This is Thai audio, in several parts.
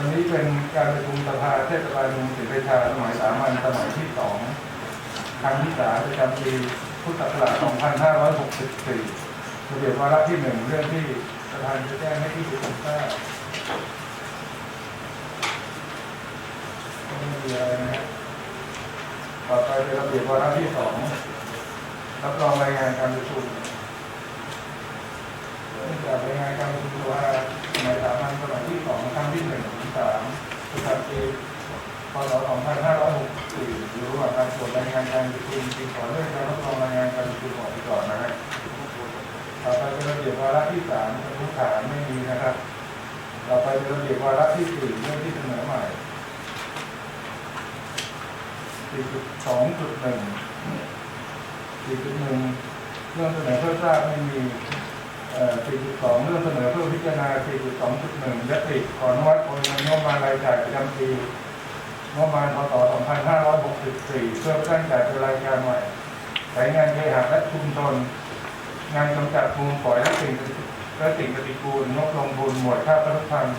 วันนี้เป็นการประชุมสภาเทศบาลเมืองศรีราชาสมัยสามัญสมัยที่สองครั้งที่สามประจำปีพุทธศักราช 2564 ระเบียบวาระที่หนึ่งเรื่องที่ประธานจะแจ้งให้ที่ประชุมทราบไม่มีอะไรนะฮะต่อไปเป็นระเบียบวาระที่สองรับรองรายงานการประชุมเนื่องจากรายงานการประชุมว่าในสามัญสมัยที่สองครั้งที่หนึ่งามประจำปีพศ2564อยู่ระหว่างการตรวจรายงานการประชุมจึงขอเลื่อนการรับรองรายงานการประชุมออกไปก่อนนะฮะต่อไปเป็นระเบียบวาระที่สามกระทู้ถามไม่มีนะครับ ต่อไปเป็นระเบียบวาระที่สี่เรื่องที่เสนอใหม่4.2.1 4.1เรื่องเสนอเพื่อทราบไม่มี 4.2 เรื่องเสนอเพื่อพิจารณา 4.2.1ยติขออนุมัติโอนเงินงบประมาณรายจ่ายประจำปีงบประมาณพศ2564 เพื่อตั้งจ่ายเป็นรายการใหม่สายงานเคหะและชุมชน งานกำจัดมูลฝอยและสิ่งและสิ่งปฏิกูลงบลงทุนหมวดค่าพลุพันธ์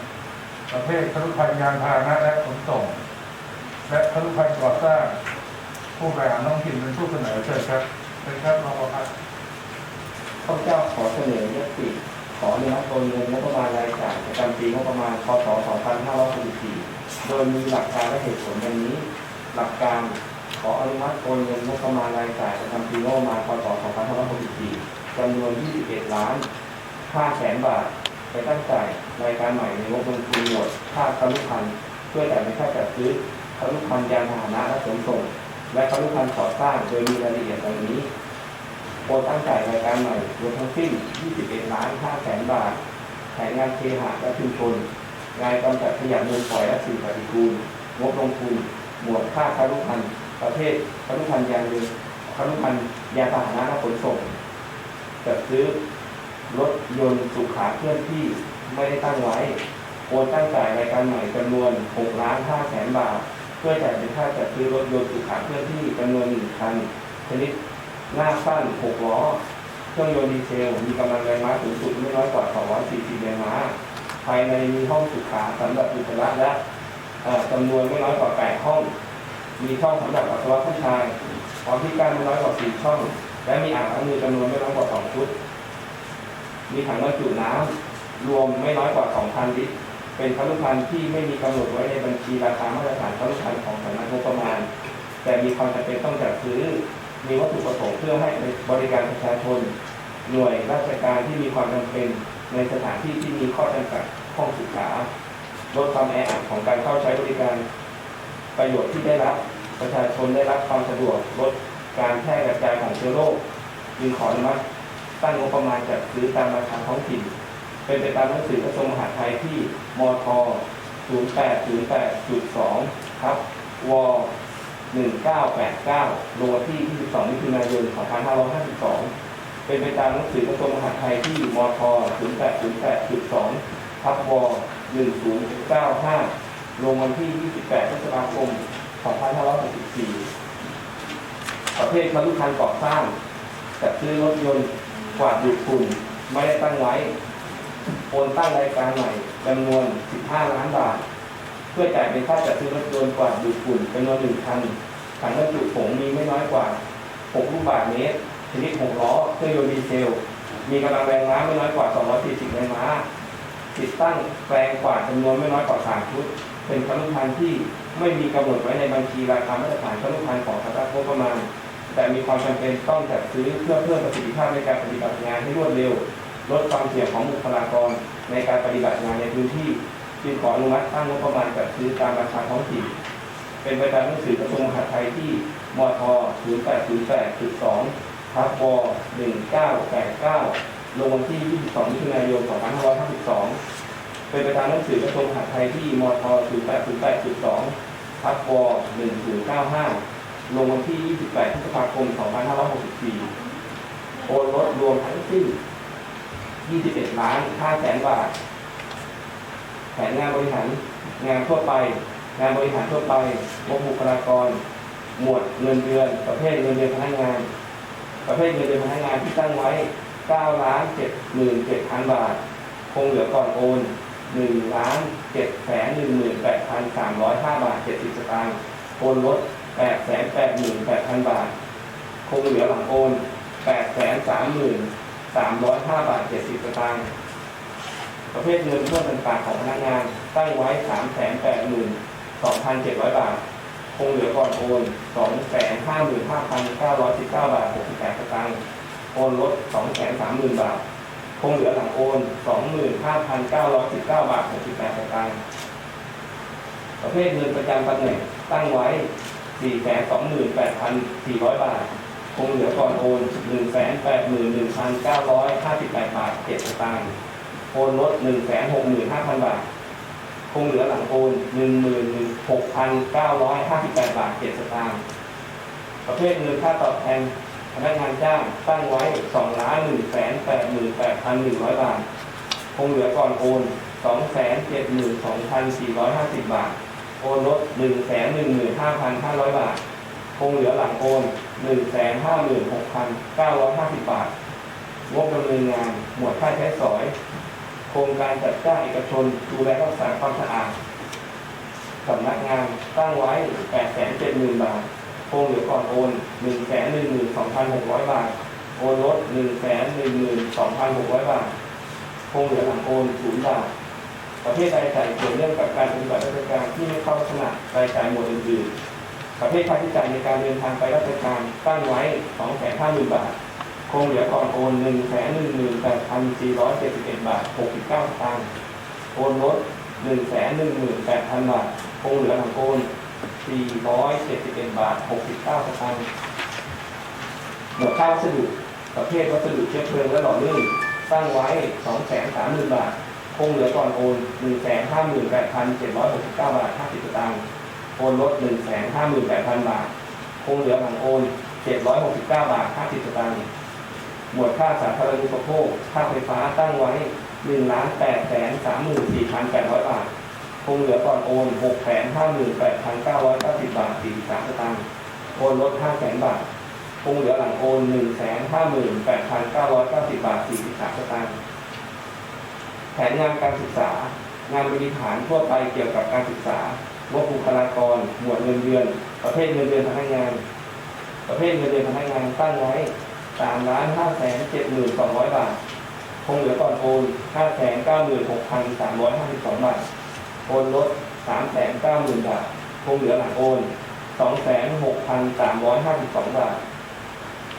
ประเภทพลุพันธ์ยานพาหนะและขนส่ง และพลุพันธ์ก่อสร้างผู้บริหารท้องถิ่นเป็นผู้เสนอเชิญครับเชิญครับรองประพัฒน์ ข้าพเจ้าขอเสนอยติขออนุมัติโอนเงินงบประมาณรายจ่ายประจำปีงบประมาณพศ2564โดยมีหลักการและเหตุผลดังนี้ หลักการขออนุมัติโอนเงินงบประมาณรายจ่ายประจำปีงบประมาณพศ2564จำนวน 21 ล้าน5แสนบาท ไปตั้งจ่ายรายการใหม่ในงบลงทุนหมวดค่าคารุพันธ์เพื่อจ่ายเป็นค่าจัดซื้อคารุพันธ์ยานพาหนะและขนส่ง และคารุพันธ์ก่อสร้างโดยมีรายละเอียดดังนี้ โอนตั้งจ่ายรายการใหม่รวมทั้งสิ้น 21ล้าน5แสนบาทแผนงานเคหะและชุมชน งานกำจัดขยะมูลฝอยและสิ่งปฏิกูล งบลงทุน หมวดค่าคารุพันธ์ประเภทคารุพันธ์ยานยนต์คารุพันธ์ยานพาหนะและขนส่งจัดซื้อรถยนต์สุขาเคลื่อนที่ไม่ได้ตั้งไว้ โอนตั้งจ่ายรายการใหม่จำนวน6ล้าน5แสนบาท เพื่อจ่ายเป็นค่าจัดซื้อรถยนต์สุขาเคลื่อนที่จำนวน1คันชนิด หน้าสั้น6ล้อ เครื่องยนต์ดีเซล มีกำลังแรงม้าสูงสุดไม่น้อยกว่า 240แรงม้า ภายในมีห้องสุขาสำหรับอุจจาระและจำนวนไม่น้อยกว่า 8 ห้อง มีช่องสำหรับปัสวะผู้ชายพร้อมที่กั้นไม่น้อยกว่า 4 ช่อง และมีอ่างล้างมือจำนวนไม่น้อยกว่า 2 ชุด มีถังบรรจุน้ำรวมไม่น้อยกว่า 2,000 ลิตร เป็นคารุพันธ์ที่ไม่มีกำหนดไว้ในบัญชีราคามาตรฐานคารุพันธ์ของสำนักงบประมาณ แต่มีความจำเป็นต้องจัดซื้อ มีวัตถุประสงค์เพื่อให้บริการประชาชน หน่วยราชการที่มีความจำเป็นในสถานที่ที่มีข้อจำกัดห้องศึกษาลดความแออัดของการเข้าใช้บริการประโยชน์ที่ได้รับ ประชาชนได้รับความสะดวกลดการแพร่กระจายของเชื้อโรคจึงขออนุมัติตั้งงบประมาณจัดซื้อตามราคาท้องถิ่น เป็นไปตามหนังสือกระทรวงมหาดไทยที่มท0808.2ทับว 1989ลงวันที่ 22 มิถุนายน 2552 เป็นไปตามหนังสือกระทรวงมหาดไทยที่มท0808.2ทับว1095 ลงวันที่ 28พฤษภาคม 2564 ประเภทคารุพันก่อสร้างจัดซื้อรถยนต์กวาดดูดฝุ่นไม่ได้ตั้งไว้โอนตั้งรายการใหม่จำนวน 15 ล้านบาท เพื่อจ่ายเป็นค่าจัดซื้อรถยนต์กวาดดูดฝุ่นจำนวนหนึ่งคันถังบรรจุผงมีไม่น้อยกว่า 6 ลูกบาศก์เมตรชนิด6ล้อเครื่องยนต์ดีเซล มีกำลังแรงม้าไม่น้อยกว่า 240แรงม้า ติดตั้งแปลงกวาดจำนวนไม่น้อยกว่า 3 ชุด เป็นคารุพันธ์ที่ไม่มีกำหนดไว้ในบัญชีราคามาตรฐานคารุพันธ์ของสำนักงบประมาณ แต่มีความจำเป็นต้องจัดซื้อเพื่อเพิ่มประสิทธิภาพในการปฏิบัติงานให้รวดเร็ว ลดความเสี่ยงของบุคลากรในการปฏิบัติงานในพื้นที่ จึงขออนุมัติตั้งงบประมาณจัดซื้อตามราคาท้องถิ่นเป็นไปตามหนังสือกระทรวงมหาดไทยที่มท0808.2ทับว1989 ลงวันที่ 22มิถุนายน 2552 เป็นไปตามหนังสือกระทรวงมหาดไทยที่มท0808.2ทับว1095 ลงวันที่ 28พฤษภาคม 2564 โอนลดรวมทั้งสิ้น 21ล้าน5แสนบาท แผนงานบริหารงานทั่วไป งานบริหารทั่วไปงบบุคลากร หมวดเงินเดือน ประเภทเงินเดือนพนักงาน ประเภทเงินเดือนพนักงานที่ตั้งไว้9ล้าน7 7 0 0 0 บาท คงเหลือก่อนโอน1ล้านเจ็ดแสนหนึ่งหมื่นแปดพันสามร้อยห้าบาทเจ็ดสิบสตางค์โอนลดแปดแสนแปดหมื่นแปดพันบาท คงเหลือหลังโอนแปดแสนสามหมื่นสามร้อยห้าบาทเจ็ดสิบสตางค์ ประเภทเงินเพิ่มเป็นปากของพนักงาน ตั้งไว้3,82,700 บาท คงเหลือก่อนโอน 2 5 5 9 1 9 บาท 68สตางค์ โอนลด 2 3 0 0 0 0 บาท คงเหลือหลังโอน 25,919 บาท 68สตางค์ ประเภทเงินประจำตำแหน่งตั้งไว้ 428,400 บาท คงเหลือก่อนโอน 181,958 บาท7สตางค์ โอนลดหนึ่งแสนหกหมื่นห้าพันบาท คงเหลือหลังโอนหนึ่งหมื่นหนึ่งหกพันเก้าร้อยห้าสิบแปดบาทเจ็ดสตางค์ประเภทเงินค่าตอบแทนพนักงานจ้างตั้งไว้สองล้านหนึ่งแสนแปดหมื่นแปดพันหนึ่งร้อยบาท คงเหลือก่อนโอนสองแสนเจ็ดหมื่นสองพันสี่ร้อยห้าสิบบาท โอนลดหนึ่งแสนหนึ่งหมื่นห้าพันห้าร้อยบาท คงเหลือหลังโอนหนึ่งแสนห้าหมื่นหกพันเก้าร้อยห้าสิบบาทงบดำเนินงาน หมวดค่าใช้สอย โครงการจัดจ้างเอกชนดูแลรักษาความสะอาดสำนักงานตั้งไว้แปดแสนเจ็ดหมื่นบาทคงเหลือก่อนโอนหนึ่งแสนหนึ่งหมื่นสองพันหกร้อยบาท โอนลดหนึ่งแสนหนึ่งหมื่นสองกร้อยบาทคงเหลือหลังโอนศูนย์บาท ประเภทรายจ่ายเกี่ยวเนื่องกับการปฏิบัติราชการที่ไม่เข้าลักษณะรายจ่ายหมวดอื่นๆประเภทค่าใช้จ่ายในการเดินทางไปราชการตั้งไว้สองแสนห้าหมื่นบาท คงเหลือก่อนโอนหนึ่งแสนหนึ่งหมื่นแปดพันสี่ร้อยเจ็ดสิบเอ็ดบาทหกสิบเก้าสตางค์โอนลดหนึ่งแสนหนึ่งหมื่นแปดพันบาทคงเหลือหลังโอนสี่ร้อยเจ็ดสิบเอ็ดบาทหกสิบเก้าสตางค์หมวดค่าวัสดุประเภทวัสดุเชื้อเพลิงและหล่อลื่นตั้งไว้สองแสนสามหมื่นบาท คงเหลือก่อนโอนหนึ่งแสนห้าหมื่นแปดพันเจ็ดร้อยหกสิบเก้าบาทห้าสิบสตางค์โอนลดหนึ่งแสนห้าหมื่นแปดพันบาท คงเหลือหลังโอนเจ็ดร้อยหกสิบเก้าบาทห้าสิบสตางค์ หมวดค่าสาธารณูปโภคค่าไฟฟ้าตั้งไว้หนึ่งล้านแปดแสนสามหมื่นสี่พันแปดร้อยบาท คงเหลือก่อนโอนหกแสนห้าหมื่นแปดพันเก้าร้อยเก้าสิบบาทสี่สิบสามสตางค์โอนลดห้าแสนบาท คงเหลือหลังโอนหนึ่งแสนห้าหมื่นแปดพันเก้าร้อยเก้าสิบบาทสี่สิบสามสตางค์แผนงานการศึกษา งานบริหารทั่วไปเกี่ยวกับการศึกษางบบุคลากร หมวดเงินเดือน ประเภทเงินเดือนพนักงาน ประเภทเงินเดือนพนักงานตั้งไว้ สามล้านห้าแสนเจ็ดหมื่นสองร้อยบาท คงเหลือก่อนโอนห้าแสนเก้าหมื่นหกพันสามร้อยห้าสิบสองบาท โอนลดสามแสนเก้าหมื่นบาท คงเหลือหลังโอนสองแสนหกพันสามร้อยห้าสิบสองบาท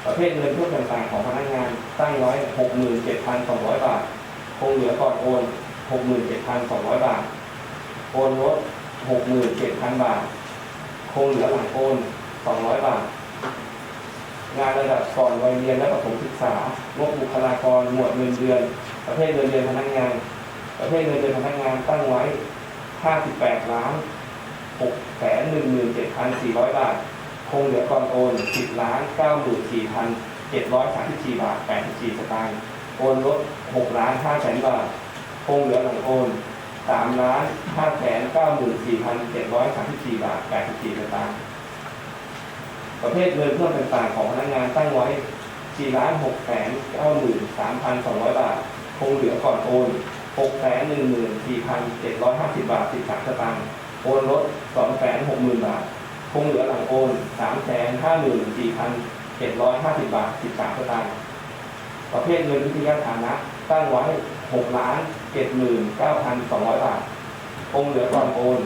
ประเภทเงินทุนต่างๆของพนักงานตั้งไว้หกหมื่นเจ็ดพันสองร้อยบาท คงเหลือก่อนโอนหกหมื่นเจ็ดพันสองร้อยบาท โอนลดหกหมื่นเจ็ดพันบาท คงเหลือหลังโอนสองร้อยบาท งานระดับก่อนวัยเรียนและประถมศึกษางบบุคลากรหมวดเงินเดือน ประเภทเงินเดือนพนักงาน ประเภทเงินเดือนพนักงานตั้งไว้ห้าสิบแปดล้านหกแสนหนึ่งหมื่นเจ็ดพันสี่ร้อยบาท คงเหลือก่อนโอนสิบล้านเก้าหมื่นสี่พันเจ็ดร้อยสามสิบสี่บาทแปดสิบสี่สตางค์ โอนลดหกล้านห้าแสนบาท คงเหลือหลังโอนสามล้านห้าแสนเก้าหมื่นสี่พันเจ็ดร้อยสามสิบสี่บาทแปดสิบสี่สตางค์ ประเภทเงินเพิ่มต่างๆของพนักงานตั้งไว้ 4 ล้าน6แสน9 3 2 0 0 บาท คงเหลือก่อนโอน 6 1 4 7 5 0 บาท 13 สตางค์ โอนลด2 6 0 0 0 0 บาท คงเหลือหลังโอน 3 5 4 750 บาท 13 สตางค์ ประเภทเงินวิทยาฐานะ ตั้งไว้ 6 ล้าน7 9 2 0 0 บาท คงเหลือก่อนโอน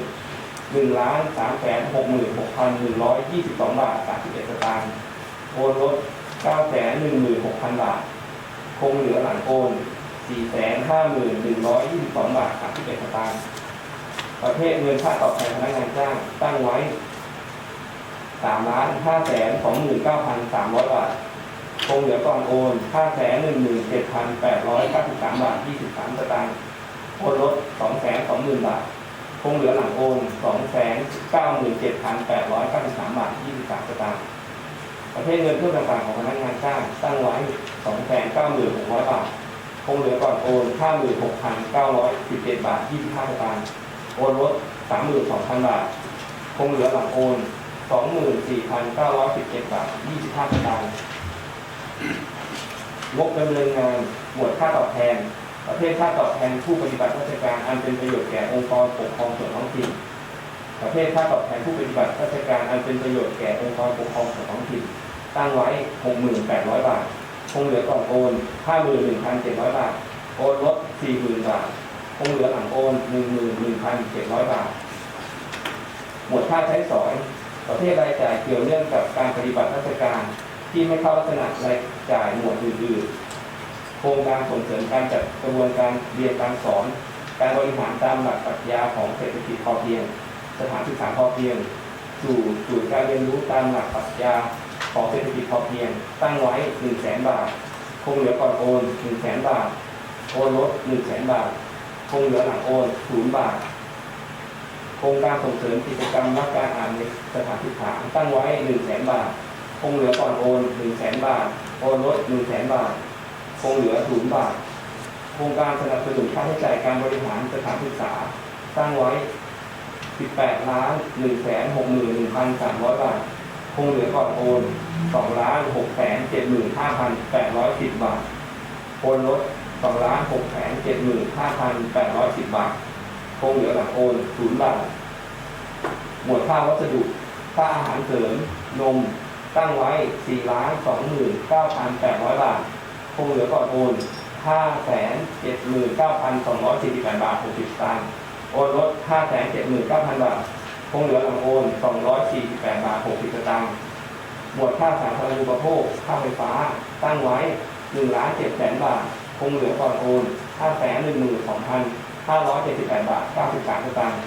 หนึ่งล้านสามแสนหกหมื่นหกพันหนึ่งร้อยยี่สิบสองบาทสามสิบเอ็ดสตางค์โอนลดเก้าแสนหนึ่งหมื่นหกพันบาท คงเหลือหลังโอนสี่แสนห้าหมื่นหนึ่งร้อยยี่สิบสองบาทสามสิบเอ็ดสตางค์ประเภทเงินค่าตอบแทนพนักงานจ้างตั้งไว้สามล้านห้าแสนสองหมื่นเก้าพันสามร้อยบาท คงเหลือก่อนโอนห้าแสนหนึ่งหมื่นเจ็ดพันแปดร้อยเก้าสิบสามบาทยี่สิบสามสตางค์โอนลดสองแสนสองหมื่นบาท คงเหลือหลังโอนสองแสนเก้าหมื่นเจ็ดพันแปดร้อยเก้าสิบสามบาทยี่สิบสามสตางค์ประเภทเงินทุนต่างๆของพนักงานจ้างตั้งไว้สองแสนเก้าหมื่นหกร้อยบาท คงเหลือก่อนโอนห้าหมื่นหกพันเก้าร้อยสิบเจ็ดบาทยี่สิบห้าสตางค์โอนลดสามหมื่นสองพันบาท คงเหลือหลังโอนสองหมื่นสี่พันเก้าร้อยสิบเจ็ดบาทยี่สิบห้าสตางค์งบดำเนินงานหมวดค่าตอบแทน ประเภทค่าตอบแทนผู้ปฏิบัติราชการอันเป็นประโยชน์แก่องค์กรปกครองส่วนท้องถิ่น ประเภทค่าตอบแทนผู้ปฏิบัติราชการอันเป็นประโยชน์แก่องค์กรปกครองส่วนท้องถิ่น ตั้งไว้ 68,000 บาท คงเหลือก่อนโอน 51,700 บาท โอนลด 40,000 บาท คงเหลือหลังโอน 11,700 บาท หมวดค่าใช้สอย ประเภทรายจ่ายเกี่ยวเนื่องกับการปฏิบัติราชการที่ไม่เข้าลักษณะรายจ่ายหมวดอื่นๆ ครงการส่งเสริมการจัดกระบวนการเรียนการสอน การบริหารตามหลักปรัชญาของเศรษฐกิจพอเพียง สถานศึกษาพอเพียง สู่ศูนย์การเรียนรู้ตามหลักปรัชญาของเศรษฐกิจพอเพียง ตั้งไว้1 0 0 0 0แบาท คงเหลือก่อนโอน1 0 0 0 0แบาท โอนลด1 0 0 0 0บาท คงเหลือหลังโอน0บาท โครงการส่งเสริมกิจกรรมนักการอ่านในสถานศึกษาตั้งไว้1 0 0 0 0 0บาท คงเหลือก่อนโอน1 0 0 0 0 0บาท โอนลด1 0 0 0 0บาท คงเหลือ0บาท โครงการสนับสนุนค่าใช้จ่ายการบริหารสถานศึกษาตั้งไว้ 18ล้าน1แสน61,300 บาท คงเหลือก่อนโอน2ล้าน6แสน75,810 บาท โอนลด2ล้าน6แสน75,810 บาท คงเหลือหลังโอน0บาท หมวดค่าวัสดุค่าอาหารเสริมนมตั้งไว้4ล้าน29,800 บาท คงเหลือก่อนโอน5แสน79,248บาท60สตางค์โอนลด5แสน79,000บาท คงเหลือหลังโอน248บาท60สตางค์หมวดค่าสาธารณูปโภค ค่าไฟฟ้า ตั้งไว้1ล้าน7แสนบาท คงเหลือก่อนโอน5แสน12,578บาท93สตางค์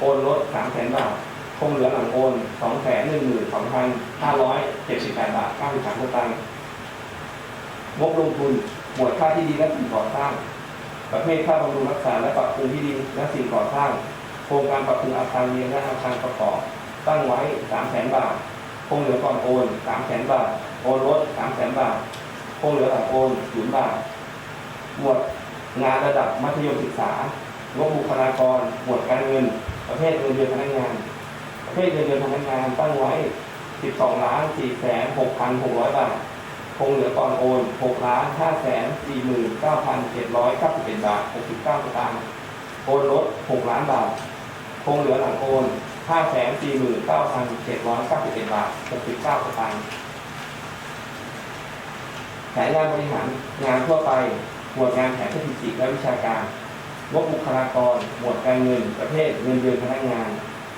โอนลด3แสนบาท คงเหลือหลังโอน2แสน12,578บาท93สตางค์ งบลงทุน หมวดค่าที่ดินและสิ่งก่อสร้าง ประเภทค่าบำรุงรักษาและปรับปรุงที่ดินและสิ่งก่อสร้าง โครงการปรับปรุงอาคารเรียนและอาคารประกอบ ตั้งไว้3 0 0 0 0 0บาท คงเหลือก่อนโอน3 0 0 0 0 0บาท โอนลด3 0 0 0 0 0บาท คงเหลือหลังโอน0บาท หมวดงานระดับมัธยมศึกษา งบบุคลากร หมวดการเงิน ประเภทเงินเดือนพนักงาน ประเภทเงินเดือนพนักงานตั้งไว้ 12ล้าน4แสน6,600 บาท คงเหลือก่อนโอน6ล้าน5แสน4หมื่น9,711บาท69สตางค์โอนลด6ล้านบาท คงเหลือหลังโอน5แสน4หมื่น9,711บาท69สตางค์แผนงานบริหารงานทั่วไป หมวดงานแผนสถิติและวิชาการงบบุคลากร หมวดการเงิน ประเภทเงินเดือนพนักงาน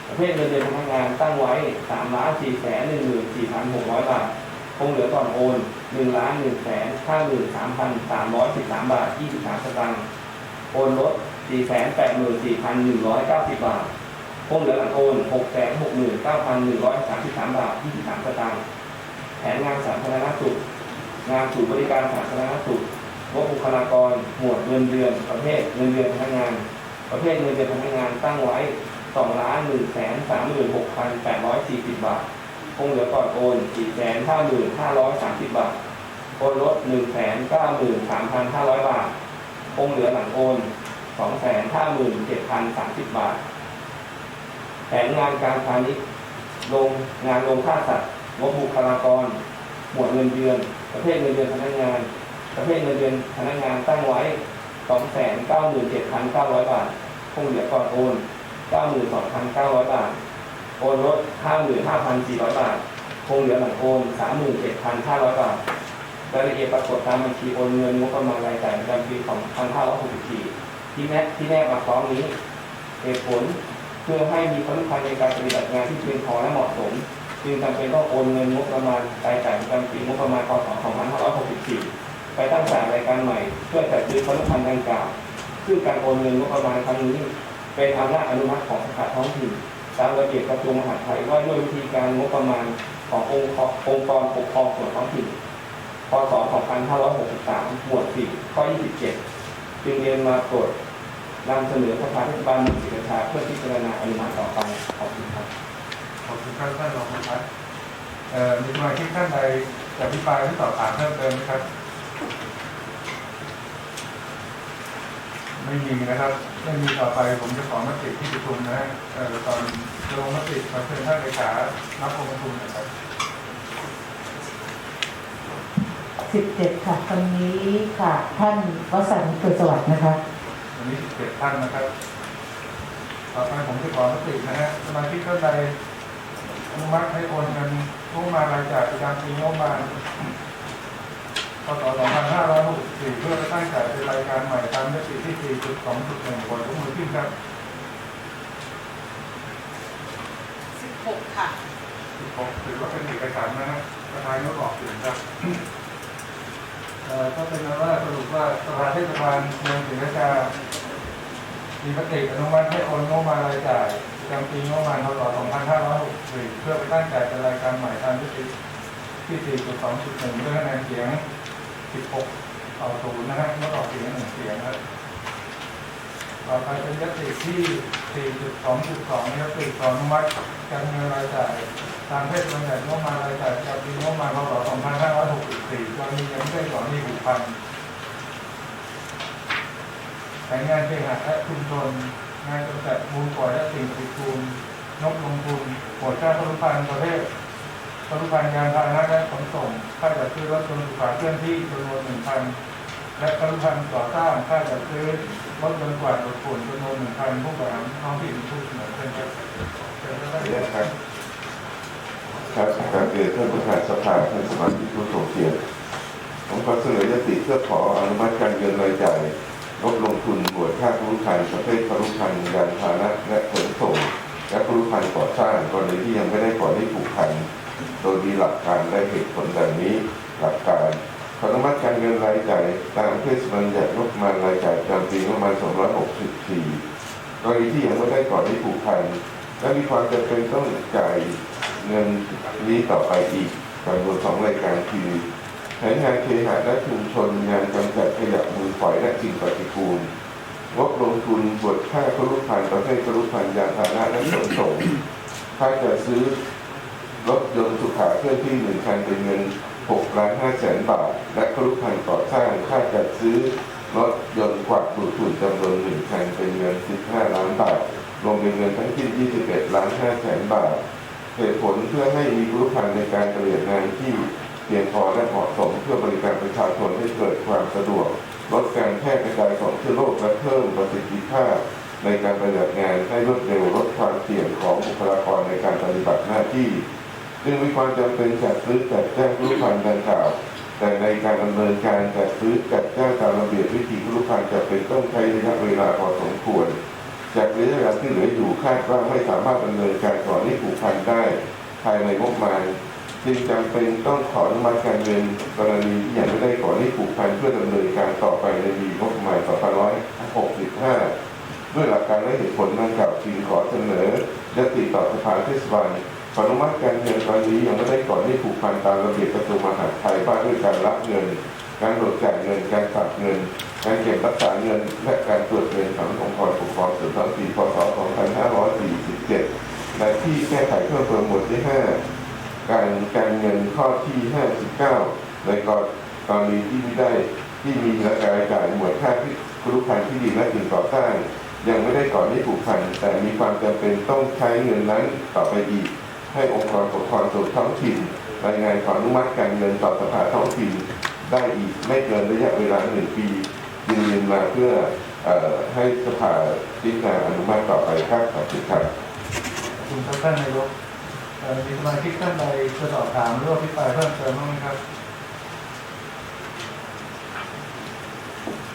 ประเภทเงินเดือนพนักงานตั้งไว้3ล้าน4แสน14,600 บาท คงเหลือก่อนโอน1ล้าน1แสน53,313บาท23สตางค์โอนลด4แสน84,190บาทคงเหลือหลังโอน6แสน69,133บาท23สตางค์แผนงานสาธารณสุข งานศูนย์บริการสาธารณสุขงบบุคลากร หมวดเงินเดือน ประเภทเงินเดือนพนักงาน ประเภทเงินเดือนพนักงานตั้งไว้2ล้าน1แสน36,840บาท คงเหลือก่อนโอน4แสน55,530บาทโอนลด1แสน93,500บาท คงเหลือหลังโอน2แสน57,030บาท แผนงานการพาณิชย์ลงงานลงค่าสัตว์งบบุคลากร หมวดเงินเดือน ประเภทเงินเดือนพนักงาน ประเภทเงินเดือนพนักงานตั้งไว้297,900บาท คงเหลือก่อนโอน92,900บาท โอนลด 55,400บาท คงเหลือหลังโอน37,500บาทรายละเอียดปรากฏตามบัญชีโอนเงินงบประมาณรายจ่ายประจำปีของ2564ที่แนบที่แนบมาพร้อมนี้เหตุผลเพื่อให้มีความสำคัญในการปฏิบัติงานที่เพียงพอและเหมาะสม จึงจำเป็นต้องโอนเงินงบประมาณรายจ่ายประจำปีงบประมาณพศ2564 ไปตั้งแต่รายการใหม่เพื่อจัดซื้อผลิตภัณฑ์ดังกล่าวซึ่งการโอนเงินงบประมาณครั้งนี้ เป็นอำนาจอนุมัติของสภาท้องถิ่น ตามระเบียบกระทรวงมหาดไทยว่าด้วยวิธีการงบประมาณขององค์กรองค์กรปกครองส่วนท้องถิ่น พศ 2563 หมวด 4 ข้อ 27 จึงเรียนมาโปรดนำเสนอสภาเทศบาลเมืองศรีราชาเพื่อพิจารณาอนุมัติต่อไป ขอบคุณครับ ขอบคุณครับท่านรองผู้พัฒน์เอ่อมีสมาชิกท่านใดจะอภิปรายหรือสอบถามเพิ่มเติมไหมครับ ไม่มีนะครับไม่มีต่อไปผมจะขอมติที่ประชุมนะฮะเอ่อตอนลงมติขอเชิญท่านเลขารับองค์ประชุมหนะครับสิบเจ็ดค่ะคนนี้ค่ะ ท่านวสันต์เกิดสวัสดิ์นะคะวันนี้17ท่านนะครับต่อไปผมจะขอมตินะฮะสมาชิกท่านใดอนุมัติให้โอนเงินงบประมาณรายจ่ายประจำปีงบประมาณ พศ2564 เพื่อตั้งจ่ายเป็นรายการใหม่ตามยติที่ 4.2.1กดยกมือขึ้นครับสิบหกค่ะ 16ถือว่าเป็นเอกสารนะฮะประธานยกออกเสียงครับเอ่อก็เป็นว่าสรุปว่าสภาเทศบาลเมืองศรีราชามีมติอนุมัติให้โอนงบประมาณรายจ่ายประจำปีงบประมาณพศ2564 เพื่อไปตั้งจ่ายเป็นรายการใหม่ตามที่ที่ 4.2.1 ด้วยคะแนนเสียง 16 ต่อ 0 นะฮะงดออเสียงหนึ่งเสียงครับต่อไปเป็นยติที่ 4.2.2ยติขออนุมัติการเงินรายจ่ายตามเทศบัญญัติงบมารายจ่ายประจำปีงบประมาณพศ2564กรณียังไม่ได้ก่อนหนี้ผูกพันแผนงานเคหะและชุมชนงานกำจัดมูลปล่อยและสิ่งปฏิกูลนกลงทุนหมวดค่าพลุพันธ์ประเภท พลุพันธ์ยานพาหนะและขนส่ง ค่าจัดซื้อรถยนต์สุขาเคลื่อนที่จำนวนหนึ่งพันและพลุพันธ์ก่อสร้างค่าจัดซื้อรถยนต์กวาดรถฝุ่นจำนวนหนึ่งพันผู้บริหารท้องถิ่นผู้เสนอเชิญครับเชิญครับเนี่ยครับครับการเรียนท่านประธานสภาท่านสมาชิกผู้ทรงเกียรติผมขอเสนอยติเพื่อขออนุมัติการเงินรายจ่ายงบลงทุนหน่วยค่าครุพันธ์ประเภทครุพันธ์ยานพาหนะและขนส่ง และครุพันธ์ก่อสร้างกรณีที่ยังไม่ได้ก่อที่ผูกพัน โดยมีหลักการและเหตุผลดังนี้ หลักการขออนุมัติการเงินรายจ่ายตามเทศบัญญัติงบประมาณรายจ่ายประจำปีงบประมาณ 264 กรณีที่ยังไม่ได้ก่อนที่ผูกพันและมีความจำเป็นต้องจ่ายเงินนี้ต่อไปอีกจำนวนสองรายการคือแผนงานเคหะและชุมชนงานกำจัดขยะมูลฝอยและสิ่งปฏิกูลงบลงทุนบวชค่าครุพันธ์ประเภทครุพันธ์ยานพาหนะและขนส่งค่าจัดซื้อ รถยนต์สุขาเคลื่อนที่หนึ่งคันเป็นเงิน6ล้าน5แสนบาท และครุพันธ์ก่อสร้างค่าจัดซื้อรถยนต์กวาดดูดฝุ่นจำนวนหนึ่งคันเป็นเงิน 15 ล้านบาท รวมเป็นเงินทั้งสิ้น21 ล้าน5แสนบาทเหตุผลเพื่อให้มีรู้พันธ์ในการปฏิบัติงานที่เพียงพอและเหมาะสมเพื่อบริการประชาชนให้เกิดความสะดวกลดการแพร่กระจายของเชื้อโรคและเพิ่มประสิทธิภาพในการปฏิบัติงานให้รวดเร็วลดความเสี่ยงของบุคลากรในการปฏิบัติหน้าที่ จึงมีความจำเป็นจัดซื้อจัดแจ้งรู้พันธ์ดังกล่าว แต่ในการดำเนินการจัดซื้อจัดจ้างตามระเบียบวิธีรู้พันธ์จะเป็นต้องใช้ระยะเวลาพอสมควร จากระยะเวลาที่เหลืออยู่คาดว่าไม่สามารถดำเนินการก่อนที่ผูกพันได้ภายในงบประมาณจึงจำเป็นต้องขออนุมัติการเงินกรณีที่ยังไม่ได้ก่อนที่ผูกพันเพื่อดำเนินการต่อไปในปีงบประมาณ2565ด้วยหลักการและเหตุผลดังกล่าวจึงขอเสนอยติต่อสภาเทศบาล อนุมัติการเงินกรณียังไม่ได้ก่อนที่ผูกพันตามระเบียบกระทรวงมหาดไทยว่าด้วยการรับเงิน การโดดจ่ายเงิน การฝากเงิน การเก็บรักษาเงิน และการตรวจเงินขององค์กรปกครองส่วนท้องถิ่นพศ2547และที่แก้ไขเพิ่มเติมหมวดที่ 5 การการเงินข้อที่ 59 ในกรณีที่ไม่ได้ที่มีรายการจ่ายหมวดค่าที่ครุพันธ์ที่ดินและสิ่งก่อสร้างยังไม่ได้ก่อนที่ผูกพันแต่มีความจำเป็นต้องใช้เงินนั้นต่อไปอีก ให้องค์กรปกครองส่วนท้องถิ่นรายงานขออนุมัติการเงินต่อสภาท้องถิ่นได้อีกไม่เกินระยะเวลาหนึ่งปียืนยันมาเพื่ออให้สภาพิจารณาอนุมัติต่อไปครับขอบคุณครับคุณท่านนายกมีสมาชิกท่านใดจะสอบถามหรือว่าพิปราเพิ่มเติมบ้างไหมครับ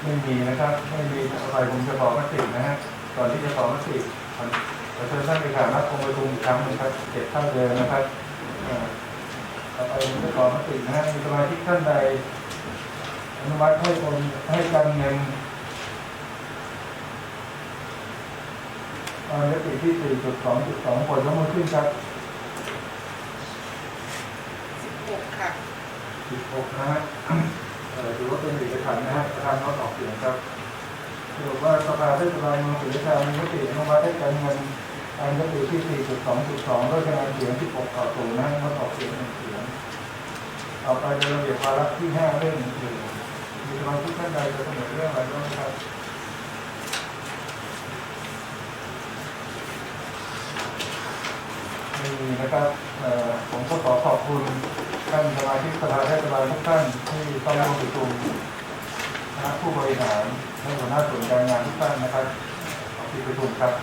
ไม่มีนะครับ ไม่มีอะไรผมจะขอมตินะฮะก่อนที่จะขอมติ ขอขอเชิญท่านไปถามนัดองค์ประชุมอีกครั้งหนึงครับเจ็ดท่านเลยนะครับเอ่อต่อไปผมจะขอมตินะฮะมีสมาชิกท่านใดอนุมัติให้โอนให้การเงินตามยติที่4.2.2ผลยกมือขึ้นครับสิบหกค่ะ16นะฮะเอ่อถือว่าเป็นเอกสารนะฮะประธานงดออกเสียงครับสรุปว่าสภาเทศบาลเมืองศรีราชามีมติอนุมัติให้การเงิน ตามยติที่ 4.2.2ด้วยคะแนนเสียง 16 ต่อ0นะฮะงดออกเสียงหนึ่งเสียง ต่อไปในระเบียบวาระที่ 5 เรื่องอื่นมีสมาชิกท่านใดจะเสนอเรื่องอะไรบ้างครับไม่มีนะครับผมก็ขอขอบคุณท่านสมาชิกสภาเทศบาลทุกท่านที่เข้าร่วมประชุมคณะผู้บริหารและหัวหน้าส่วนการงานทุกท่านนะครับที่ประชุมครับ